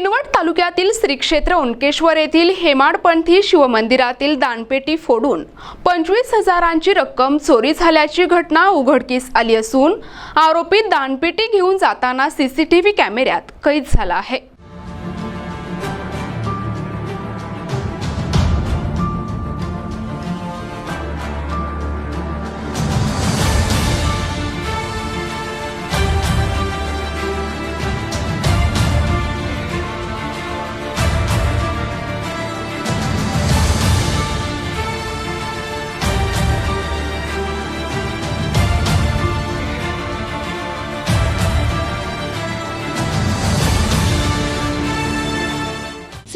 किनवट श्री क्षेत्र ओंकेश्वर येथील हेमाडपंथी शिवमंदिरातील दानपेटी फोडून पंचवीस हजारांची रक्कम चोरी झाल्याची घटना उघडकीस आली असून आरोपी दानपेटी घेऊन जाताना सीसीटीव्ही कॅमेऱ्यात कैद झाला आहे.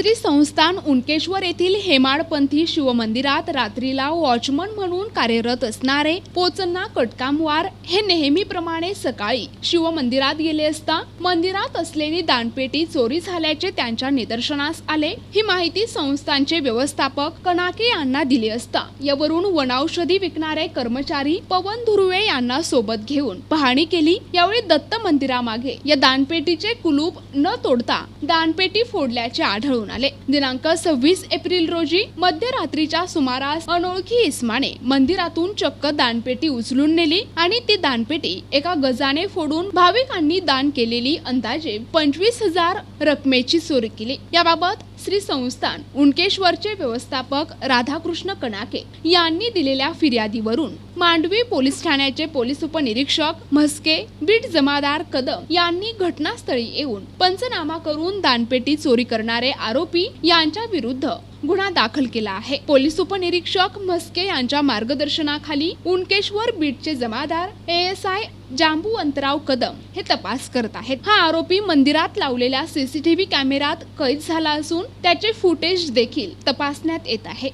श्री संस्थान उनकेश्वर येथील हेमाडपंथी शिवमंदिरात रात्रीला वॉचमन म्हणून कार्यरत असणारे पोचन्ना कटकामवार हे नेहमीप्रमाणे सकाळी शिवमंदिरात गेले असता मंदिरात असलेली दानपेटी चोरी झाल्याचे त्यांच्या निदर्शनास आले. ही माहिती संस्थानचे व्यवस्थापक कनाके यांना दिली असता. यावरून वनौषधी विकणारे कर्मचारी पवन धुर्वे यांना सोबत घेऊन पाहणी केली. यावेळी दत्त मंदिरामागे या दानपेटीचे कुलूप न तोडता दानपेटी फोडल्याचे आढळून आले दिनांक सव्वीस एप्रिल रोजी मध्यरात्रीच्या सुमारास अनोळखी इस्माने मंदिरातून चक्क दानपेटी उचलून नेली आणि ती दानपेटी एका गजाने फोडून भाविकांनी दान केलेली अंदाजे पंचवीस हजार रकमेची चोरी केली. याबाबत श्री संस्थान उनकेश्वरचे व्यवस्थापक राधाकृष्ण कणाके यांनी दिलेल्या फिर्यादीवरून मांडवी पोलीस ठाण्याचे पोलीस उपनिरीक्षक म्हस्के बीट जमादार कदम यांनी घटनास्थळी येऊन पंचनामा करून दानपेटी चोरी करणारे आरोप यांच्या विरुद्ध गुन्हा दाखल केला आहे. पोलीस उपनिरीक्षक म्हस्के यांच्या मार्गदर्शनाखाली उनकेश्वर बीटचे जमादार एस आय जांबू अंतराव कदम हे तपास करत आहेत. हा आरोपी मंदिरात लावलेल्या सीसीटीव्ही कॅमेऱ्यात कैद झाला असून त्याचे फुटेज देखील तपासण्यात येत आहे.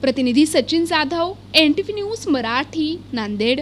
प्रतिनिधी Sachin Jadhav N T V news Marathi Nanded.